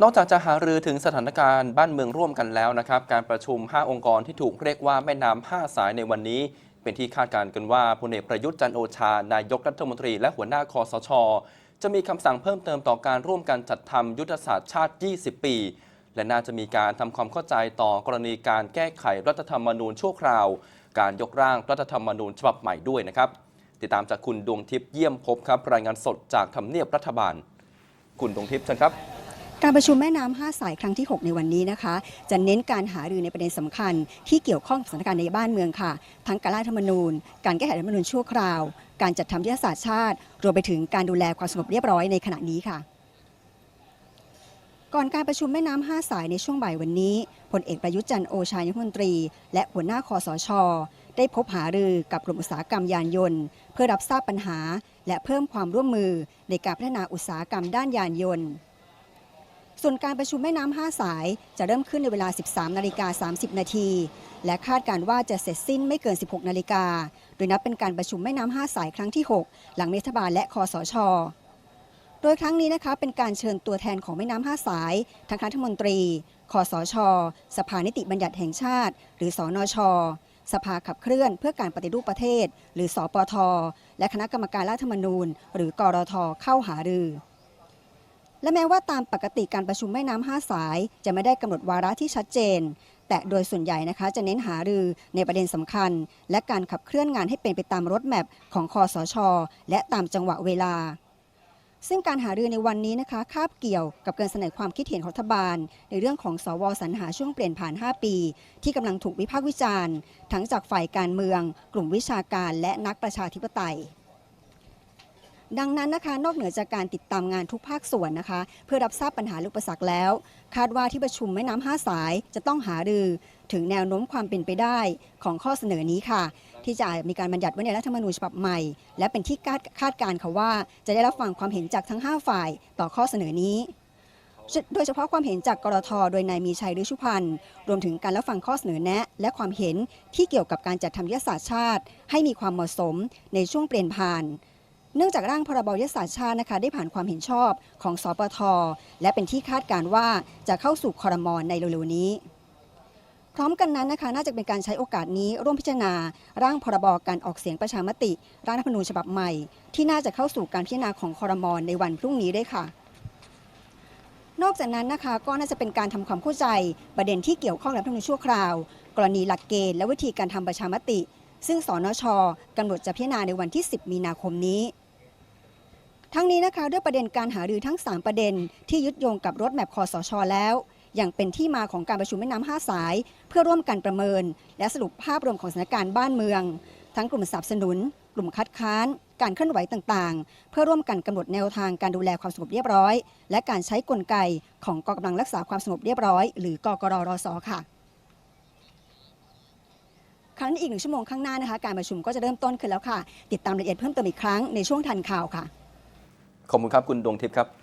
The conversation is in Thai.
นอกจากจะหารือถึงสถานการณ์บ้านเมืองร่วมกันแล้วนะครับ การประชุม 5 องค์กรที่ถูกเรียกว่าแม่น้ำ5สายในวันนี้ เป็นที่คาดการณ์กันว่าพลเอกประยุทธ์จันโอชา นายกรัฐมนตรีและหัวหน้าคอสช จะมีคำสั่งเพิ่มเติมต่อการร่วมกันจัดทำยุทธศาสตร์ชาติ 20 ปี และน่าจะมีการทำความเข้าใจต่อกรณีการแก้ไขรัฐธรรมนูญชั่วคราว การยกร่างรัฐธรรมนูญฉบับใหม่ด้วยนะครับ ติดตามจากคุณดวงทิพย์เยี่ยมพบครับรายงานสดจากทำเนียบรัฐบาล คุณดวงทิพย์เชิญครับ การประชุมแม่น้ำ5สายครั้งที่ 6 ในวันนี้นะคะ จะเน้นการหารือในประเด็นสำคัญ ที่เกี่ยวข้องกับสถานการณ์ในบ้านเมืองค่ะ ทั้งการร่างรัฐธรรมนูญ การแก้ไขรัฐธรรมนูญชั่วคราว การจัดทำยุทธศาสตร์ชาติ รวมไปถึงการดูแลความสงบเรียบร้อยในขณะนี้ค่ะ ก่อนการประชุมแม่น้ำ5สายในช่วงบ่ายวันนี้พลเอกประยุทธ์จันทร์โอชานายรัฐมนตรี และหัวหน้าคอสช ได้พบหารือกับกลุ่มอุตสาหกรรมยานยนต์ เพื่อรับทราบปัญหา และเพิ่มความร่วมมือในการพัฒนาอุตสาหกรรมด้านยานยนต์ ส่วนการประชุมแม่น้ำ5สายจะเริ่มขึ้นในเวลา 13 นาฬิกา 30 นาที และคาดการว่าจะเสร็จสิ้นไม่เกิน 16 นาฬิกา โดยนับเป็นการประชุมแม่น้ำ5สายครั้งที่ 6 หลังรัฐบาลและคอสช โดยครั้งนี้นะคะเป็นการเชิญตัวแทนของแม่น้ำ5สาย ทั้งคณะรัฐมนตรี คอสช สภานิติบัญญัติแห่งชาติ หรือสอนชสภาขับเคลื่อนเพื่อการปฏิรูปประเทศ หรือสอปท และคณะกรรมการรัฐธรรมนูญ หรือกรทเข้าหารือ และแม้ว่าตามปกติการประชุมแม่น้ำห้าสาย จะไม่ได้กำหนดวาระที่ชัดเจน แต่โดยส่วนใหญ่นะคะจะเน้นหารือในประเด็นสำคัญ และการขับเคลื่อนงานให้เป็นไปตามรถแมพของคอสช และตามจังหวะเวลา ซึ่งการหารือในวันนี้นะคะคาบเกี่ยวกับการเสนอความคิดเห็นของรัฐบาล ในเรื่องของสวสรรหาช่วงเปลี่ยนผ่าน 5 ปี ที่กำลังถูกวิพากษ์วิจารณ์ ทั้งจากฝ่ายการเมือง กลุ่มวิชาการและนักประชาธิปไตย ดังนั้นนะคะนอกเหนือจากการติดตามงานทุกภาคส่วนนะคะ เพื่อรับทราบปัญหาลูกประสักแล้ว คาดว่าที่ประชุมแม่น้ำห้าสายจะต้องหารือ ถึงแนวโน้มความเป็นไปได้ของข้อเสนอนี้ค่ะ ที่จะมีการบัญญัติไว้ในรัฐธรรมนูญฉบับใหม่ และเป็นที่คาดคาดการณ์ค่ะว่า จะได้รับฟังความเห็นจากทั้ง 5 ฝ่ายต่อข้อเสนอนี้โดยเฉพาะความเห็นจากกรทโดยนายมีชัยฤชุพันธ์รวมถึงการรับฟังข้อเสนอแนะ และความเห็นที่เกี่ยวกับการจัดทำยุทธศาสตร์ชาติ ให้มีความเหมาะสมในช่วงเปลี่ยนผ่าน เนื่องจากร่างพรบยุทธศาสตร์ชาตินะคะได้ผ่านความเห็นชอบของสปท และเป็นที่คาดการว่าจะเข้าสู่คอรมอนในเร็วๆนี้ พร้อมกันนั้นนะคะน่าจะเป็นการใช้โอกาสนี้ร่วมพิจารณา ร่างพรบการออกเสียงประชามติ ร่างรัฐธรรมนูญฉบับใหม่ ที่น่าจะเข้าสู่การพิจารณาของคอรมอนในวันพรุ่งนี้ด้วยค่ะนอกจากนั้นนะคะก็น่าจะเป็นการทำความเข้าใจ ประเด็นที่เกี่ยวข้องกับรัฐธรรมนูญชั่วคราว กรณีหลักเกณฑ์และวิธีการทำประชามติ ซึ่งสนชกำหนดจะพิจารณาในวันที่ 10 มีนาคมนี้ ทั้งนี้นะคะด้วยประเด็นการหารือทั้ง 3 ประเด็น ที่ยึดโยงกับรถแมพคอสชแล้วอย่างเป็นที่มาของการประชุมแม่น้ำห้าสาย เพื่อร่วมกันประเมิน และสรุปภาพรวมของสถานการณ์บ้านเมือง ทั้งกลุ่มสนับสนุน กลุ่มคัดค้าน การเคลื่อนไหวต่างๆ เพื่อร่วมกันกำหนดแนวทางการดูแลความสงบเรียบร้อย และการใช้กลไกของกองกำลังรักษาความสงบเรียบร้อย หรือกกรรสค่ะครั้งนี้อีกหนึ่งชั่วโมงข้างหน้านะคะการประชุมก็จะเริ่มต้นขึ้นแล้วค่ะ ติดตามรายละเอียดเพิ่มเติมอีกครั้งในช่วงทันข่าวค่ะ ขอบคุณครับคุณดวงทิพย์ครับ